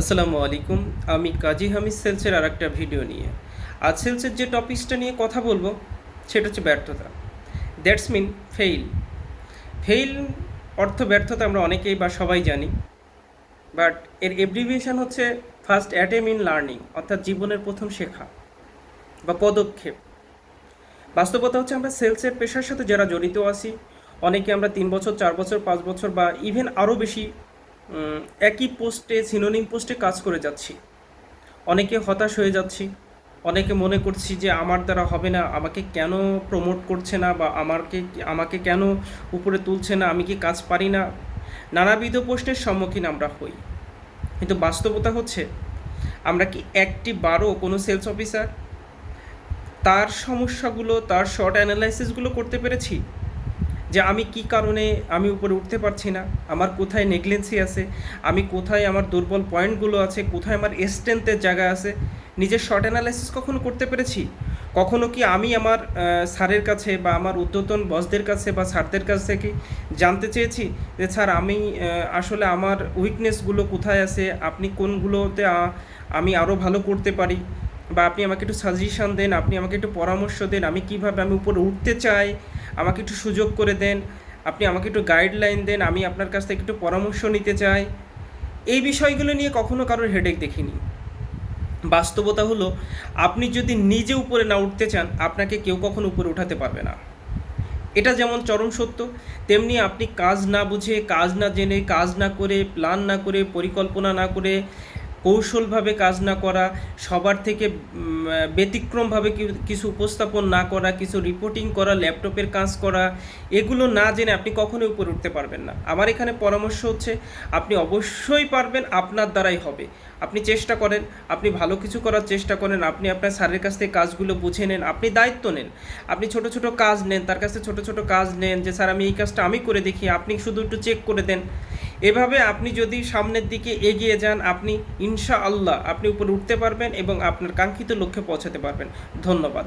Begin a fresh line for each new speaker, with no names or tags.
আসসালামু আলাইকুম, আমি কাজী হামিদ সেলসের আর একটা ভিডিও নিয়ে। আজ সেলসের যে টপিকসটা নিয়ে কথা বলব, সেটা হচ্ছে ব্যর্থতা। That's mean fail. ফেইল অর্থ ব্যর্থতা আমরা অনেকেই বা সবাই জানি, বাট এর এব্রিভিয়েশন হচ্ছে ফার্স্ট অ্যাটেম ইন লার্নিং, অর্থাৎ জীবনের প্রথম শেখা বা পদক্ষেপ। বাস্তবতা হচ্ছে আমরা সেলসের পেশার সাথে যারা জড়িত আছি, অনেকে আমরা তিন বছর, চার বছর, পাঁচ বছর বা ইভেন আরও বেশি একই পোস্টে সিনোনিম পোস্টে কাজ করে যাচ্ছি। অনেকে হতাশ হয়ে যাচ্ছি। অনেকে মনে করছি যে আমার দ্বারা হবে না, আমাকে কেন প্রমোট করছে না বা আমাকে আমাকে কেন উপরে তুলছে না, আমি কি কাজ পারি না? নানাবিধ প্রশ্নের সম্মুখীন আমরা হই। কিন্তু বাস্তবতা হচ্ছে, আমরা কি একটি বারো কোনো সেলস অফিসার তার সমস্যাগুলো, তার শর্ট অ্যানালাইসিসগুলো করতে পেরেছি? যে আমি কি কারণে আমি উপরে উঠতে পারছি না? আমার কোথায় নেগলেন্সি আছে? আমি কোথায় আমার দুর্বল পয়েন্টগুলো আছে? কোথায় আমার স্ট্রেংথের জায়গা আছে? নিজের শর্ট অ্যানালাইসিস কখনো করতে পেরেছি? কখনো কি আমি আমার স্যারের কাছে বা আমার উদ্যতন বসদের কাছে বা স্যারদের কাছ থেকে জানতে চেয়েছি যে, স্যার, আমি আসলে আমার উইকনেসগুলো কোথায় আছে? আপনি কোনগুলোতে আমি আরও ভালো করতে পারি? বা আপনি আমাকে একটু সাজেশন দেন, আপনি আমাকে একটু পরামর্শ দেন, আমি কীভাবে আমি উপরে উঠতে চাই? আমাকে একটু সুযোগ করে দেন, আপনি আমাকে একটু গাইডলাইন দেন, আমি আপনার কাছ থেকে একটু পরামর্শ নিতে চাই। এই বিষয়গুলো নিয়ে কখনো কারোর হেডেক দেখিনি। বাস্তবতা হলো, আপনি যদি নিজে উপরে না উঠতে চান, আপনাকে কেউ কখনো উপরে উঠাতে পারবে না। এটা যেমন চরম সত্য, তেমনি আপনি কাজ না বুঝে, কাজ না জেনে, কাজ না করে প্ল্যান না করে, পরিকল্পনা না করে কৌশলভাবে কাজ না করা, সবার থেকে ব্যতিক্রমভাবে কিছু উপস্থাপন না করা, কিছু রিপোর্টিং করা, ল্যাপটপের কাজ করা, এগুলো না জেনে আপনি কখনোই উপরে উঠতে পারবেন না। আমার এখানে পরামর্শ হচ্ছে, আপনি অবশ্যই পারবেন, আপনার দ্বারাই হবে। আপনি চেষ্টা করেন, আপনি ভালো কিছু করার চেষ্টা করেন, আপনি আপনার স্যারের কাছ থেকে কাজগুলো বুঝে নেন, আপনি দায়িত্ব নেন। আপনি ছোট ছোট কাজ নেন, তার কাছে ছোট ছোট কাজ নেন, যে, স্যার, আমি এই কাজটা আমি করে দেখি, আপনি শুধু একটু চেক করে দেন। এভাবে আপনি যদি সামনের দিকে এগিয়ে যান, আপনি ইনশা আল্লাহ আপনি উপরে উঠতে পারবেন এবং আপনার কাঙ্ক্ষিত লক্ষ্যে পৌঁছাতে পারবেন। ধন্যবাদ।